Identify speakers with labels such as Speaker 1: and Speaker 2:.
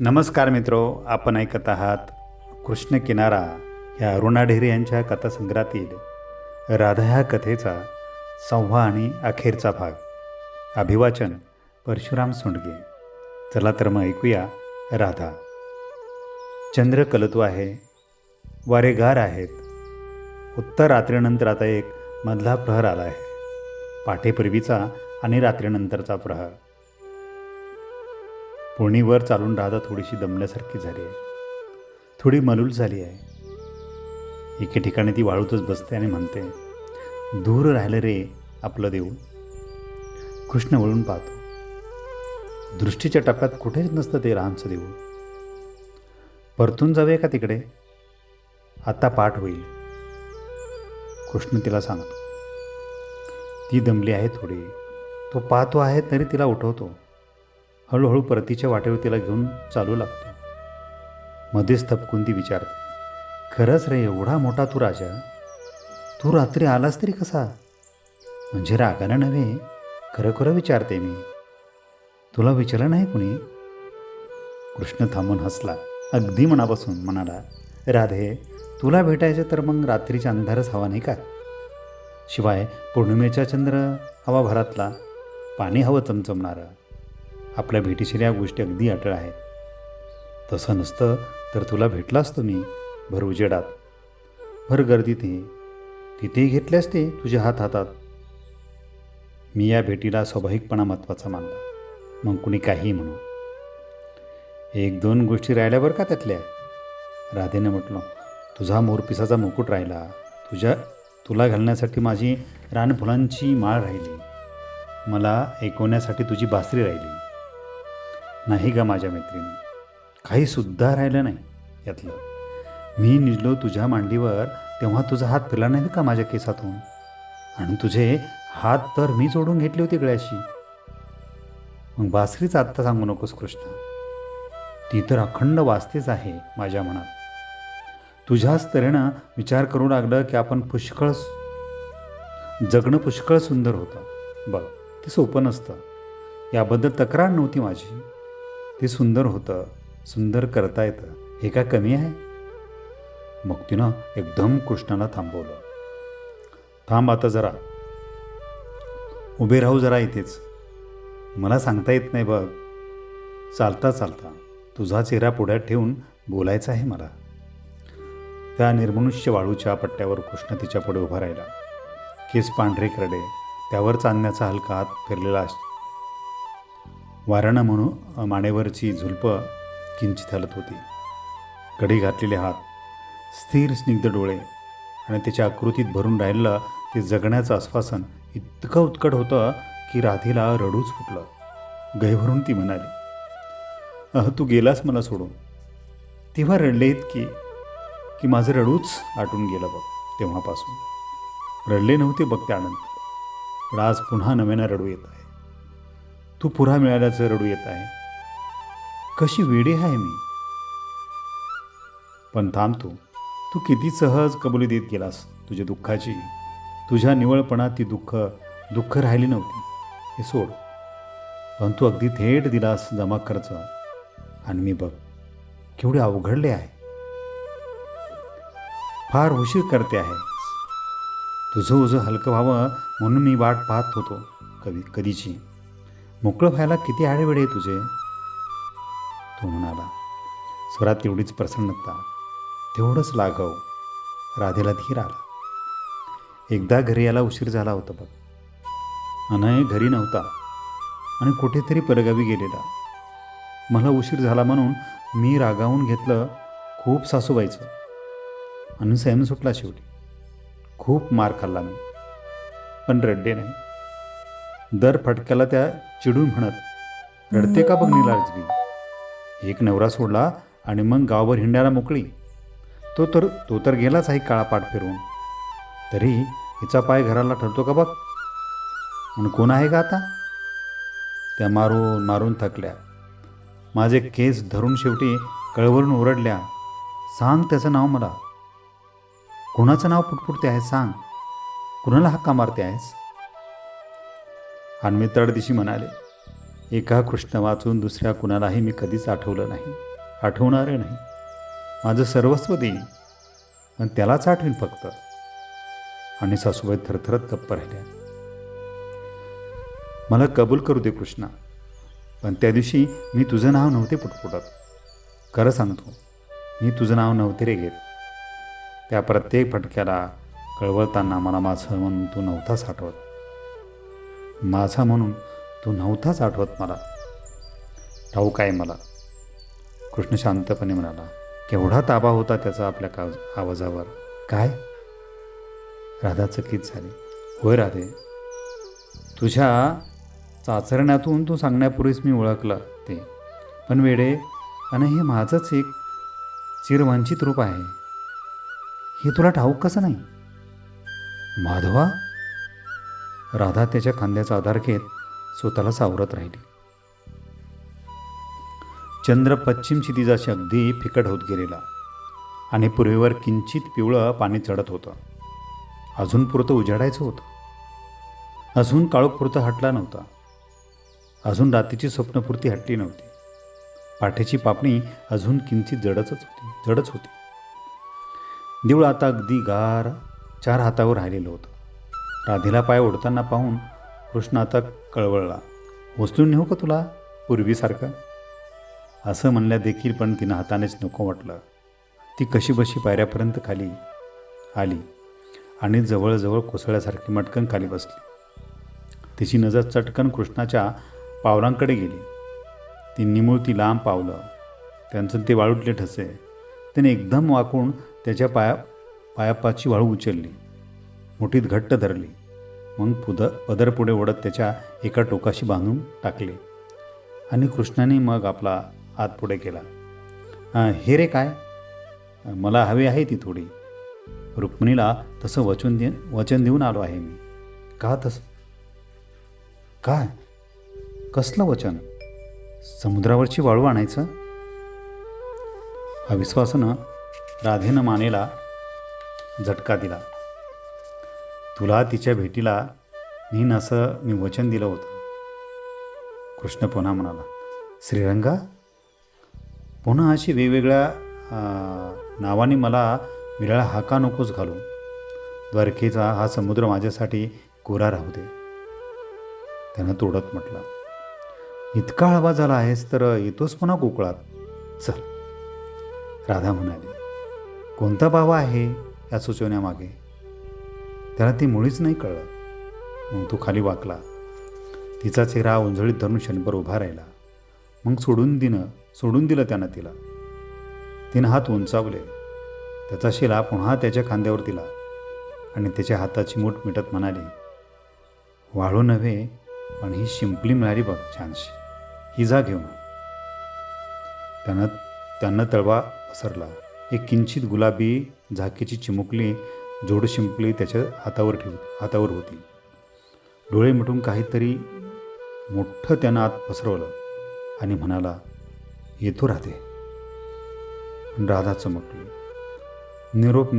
Speaker 1: नमस्कार मित्रो आपण ऐकत आहात कृष्ण किनारा ह्या अरुणा ढेरे यांच्या कथासंग्रहातील राधा ह्या कथेचा सहावा आणि अखेरचा भाग. अभिवाचन परशुराम सोंडगे. चला तर मग ऐकूया राधा. चंद्र कलतो आहे वारेगार आहेत. उत्तर रात्रीनंतर आता एक मधला प्रहर आला आहे. पाठेपूर्वीचा आणि रात्रीनंतरचा प्रहर. पोणीवर चालून राधा थोडीशी दमल्यासारखी झाली आहे. थोडी मलूल झाली आहे. एके ठिकाणी ती वाळूतच बसते आणि म्हणते दूर राहिलं रे आपलं देऊळ. कृष्ण वळून पाहतो. दृष्टीच्या टप्प्यात कुठेच नसतं ते रामचं देऊळ. परतून जाऊया का तिकडे? आत्ता पाठ होईल. कृष्ण तिला सांगतो. ती दमली आहे थोडी. तो पाहतो आहे तरी तिला उठवतो. हळूहळू परतीच्या वाटेवर तिला घेऊन चालू लागतो. मध्येच थपकून ती विचारते खरंच रे एवढा मोठा तू राजा? तू रात्री आलास तरी कसा? म्हणजे रागानं नव्हे खरं खरं विचारते मी. तुला विचारलं नाही कुणी? कृष्ण थांबून हसला अगदी मनापासून म्हणाला राधे तुला भेटायचं तर मग रात्रीच्या अंधारच हवा नाही का? शिवाय पौर्णिमेचा चंद्र हवा भरातला पाणी हवं चमचमणारं. आपल्या भेटीशीर या गोष्टी अगदी अटळ आहेत. तसं नसतं तर तुला भेटला असतो मी भर उजेडात. भर गर्दीतही तिथेही घेतल्यास असते तुझ्या हात हातात. मी या भेटीला स्वाभाविकपणा महत्त्वाचा मानला मग कुणी काहीही म्हणू. एक दोन गोष्टी राहिल्या बरं का त्यातल्या? राधेनं म्हटलं तुझा मोरपिसाचा मुकुट राहिला. तुझ्या तुला घालण्यासाठी माझी रानफुलांची माळ राहिली. मला ऐकवण्यासाठी तुझी बासरी राहिली. नाही का माझ्या मैत्रिणी. काही सुद्धा राहिलं नाही यातलं. मी निजलो तुझ्या मांडीवर तेव्हा तुझा हात फिरला नाही का माझ्या केसातून? आणि तुझे हात तर मी जोडून घेतले होते गळ्याशी. मग बासरीच आत्ता सांगू नकोस कृष्ण. ती तर अखंड वाचतेच आहे माझ्या मनात. तुझ्याच तऱ्हेनं विचार करू लागलं की आपण पुष्कळ जगणं पुष्कळ सुंदर होतं. बघ ते सोपं नसतं. याबद्दल तक्रार नव्हती माझी. ते सुंदर होतं सुंदर करता येतं. हे का कमी आहे? मग तिनं एकदम कृष्णाला थांबवलं. थांब आता जरा. उभे राहू जरा इथेच. मला सांगता येत नाही बघ. चालता चालता. तुझा चेहरा पुढ्यात ठेवून बोलायचं आहे मला. त्या निर्मनुष्य वाळूच्या पट्ट्यावर कृष्ण तिच्या पुढे उभा राहिला. केस पांढरे करडे त्यावर चांदण्याचा हलका हात फिरलेला वाराणा म्हणून मानेवरची झुलपं किंचित हलत होती. कडी घातलेले हात स्थिर स्निग्ध डोळे आणि त्याच्या आकृतीत भरून राहिलेलं ते जगण्याचं आश्वासन इतकं उत्कट होतं की राधेला रडूच फुटलं. गैभरून ती म्हणाली अह तू गेलास मला सोडून. तेव्हा रडले इतकी की माझं रडूच आटून गेलं बघ तेव्हापासून. रडले नव्हते बघ त्यानंतर. पण आज पुन्हा नव्यानं रडू येत आहे. तू पुरा मिळाल्याचं रडू येत आहे. कशी वेडी आहे मी. पण थांब तू. तू किती सहज कबुली देत गेलास तुझ्या दुःखाची. तुझ्या निवळपणात ती दुःख दुःख राहिली नव्हती. हे सोड. पण तू अगदी थेट दिलास जमा खर्च. आणि मी बघ केवढे अवघडले आहे. फार उशीर करते आहे. तुझं उजं हलकं व्हावं म्हणून मी वाट पाहत होतो कवी कधीची. मोकळं व्हायला किती आळेवेळ आहे तुझे? तो म्हणाला स्वरात तेवढीच प्रसन्नता तेवढंच लाघव. राधेला धीर आला. एकदा घरी यायला उशीर झाला होता बघ. अनय घरी नव्हता आणि कुठेतरी परगावी गेलेला. मला उशीर झाला म्हणून मी रागावून घेतलं खूप सासूबाईचं आणि संयम सुटला शेवटी. खूप मार खाल्ला मी. पण रड्डे नाही. दर फटक्याला त्या चिडून म्हणत रडते का बघ निलाजली एक नवरा सोडला आणि मग गावभर हिंडायला मोकळी. तो तर तो तर गेलाच आहे काळा पाठ तरी हिचा पाय घराला ठरतो का बघ? म्हणून कोण आहे का आता? त्या मारून मारून थकल्या. माझे केस धरून शेवटी कळवरून ओरडल्या सांग त्याचं नाव मला. कोणाचं नाव पुटपुटते आहे सांग. कुणाला हक्का मारते आहेस? आणि मी तडदिशी म्हणाले एका कृष्ण वाचून दुसऱ्या कुणालाही मी कधीच आठवलं नाही. आठवणारे नाही. माझं सर्वस्व देईन. पण त्यालाच आठवीन फक्त. आणि सासूबाई थरथरत गप्प राहिल्या. मला कबूल करू दे कृष्णा पण त्या दिवशी मी तुझं नाव नव्हते पुटपुटत. खरं सांगतो मी तुझं नाव नव्हते रे घेत. त्या प्रत्येक फटक्याला कळवळताना मला माझं म्हणून तू नव्हताच आठवत माझा म्हणून तू नव्हताच आठवत मला. ठाऊक आहे मला? कृष्ण शांतपणे म्हणाला केवढा ताबा होता त्याचा आपल्या का आवाजावर. काय? राधा चकित झाली. होय राधे तुझ्या चाचरण्यातून तू सांगण्यापूर्वीच मी ओळखलं ते. पण वेडे आणि हे माझंच एक चिरवंचित रूप आहे. हे तुला ठाऊक कसं नाही? माधवा राधा त्याच्या खांद्याचा आधार घेत स्वतःला सावरत राहिली. चंद्र पश्चिम क्षितिजाशी अगदी फिकट होत गेलेला आणि पूर्वेवर किंचित पिवळं पाणी चढत होतं. अजून पुरतं उजाडायचं होतं. अजून काळोख पुरतं हटला नव्हता. अजून रात्रीची स्वप्नपूर्ती हटली नव्हती. पाठीची पापणी अजून किंचित जडच होती जडच होती. देऊळ आता अगदी गार चार हातावर राहिलेलं होतं. राधेला पाय ओढताना पाहून कृष्ण आता कळवळला. उचलून नेऊ का तुला पूर्वीसारखं? असं म्हणल्या देखील पण तिनं हातानेच नको वाटलं. ती कशी बशी पायऱ्यापर्यंत खाली आली आणि जवळजवळ कोसळ्यासारखी मटकन खाली बसली. तिची नजर चटकन कृष्णाच्या पावलांकडे गेली. ती निमुळती लांब पावलं. त्यांचं ते वाळुटले ठसे. त्याने एकदम वाकून त्याच्या पाया पायापाची वाळू उचलली. मुठीत घट्ट धरली. मग पुद पदर पुढे ओढत त्याच्या एका टोकाशी बांधून टाकले. आणि कृष्णाने मग आपला हात पुढे केला. हे रे काय? मला हवी आहे ती थोडी. रुक्मिणीला तसं वचन दे वचन देऊन आलो आहे मी. का तसं? काय? कसलं वचन? समुद्रावरची वाळू आणायचं? अविश्वासानं राधेनं मानेला झटका दिला. तुला तिच्या भेटीला नेईन असं मी वचन दिलं होतं. कृष्ण पुन्हा म्हणाला श्रीरंगा पुन्हा अशी वेगवेगळ्या नावाने मला विराळा हाका नकोच घालू द्वारकेचा हा समुद्र माझ्यासाठी कोरा राहू दे. त्यानं तोडत म्हटलं इतका हळवा झाला आहेस तर येतोच पुन्हा कोकळात चल. राधा म्हणाली कोणता बाबा आहे या सुचवण्यामागे? त्याला ते मुळीच नाही कळलं. मग तो खाली वाकला. तिचा चेहरा उंजळीत धरून क्षणभर उभा राहिला. मग सोडून दिनं सोडून दिलं त्यानं तिला. तिनं हात उंचावले. त्याचा शिला पुन्हा त्याच्या खांद्यावर दिला आणि त्याच्या हाताची मूठ मिटत म्हणाले वाळू नव्हे पण ही शिंपली मिळाली बघ छानशी. ही जा घेऊन. त्यानं त्यांना तळवा पसरला. एक किंचित गुलाबी झाकीची चिमुकली जोड शिंपली त्याच्या हातावर ठेव हातावर होती. डोळे मिटून काहीतरी मोठं त्यानं आत पसरवलं आणि म्हणाला येतो राधे. राधा चमकली. निरोप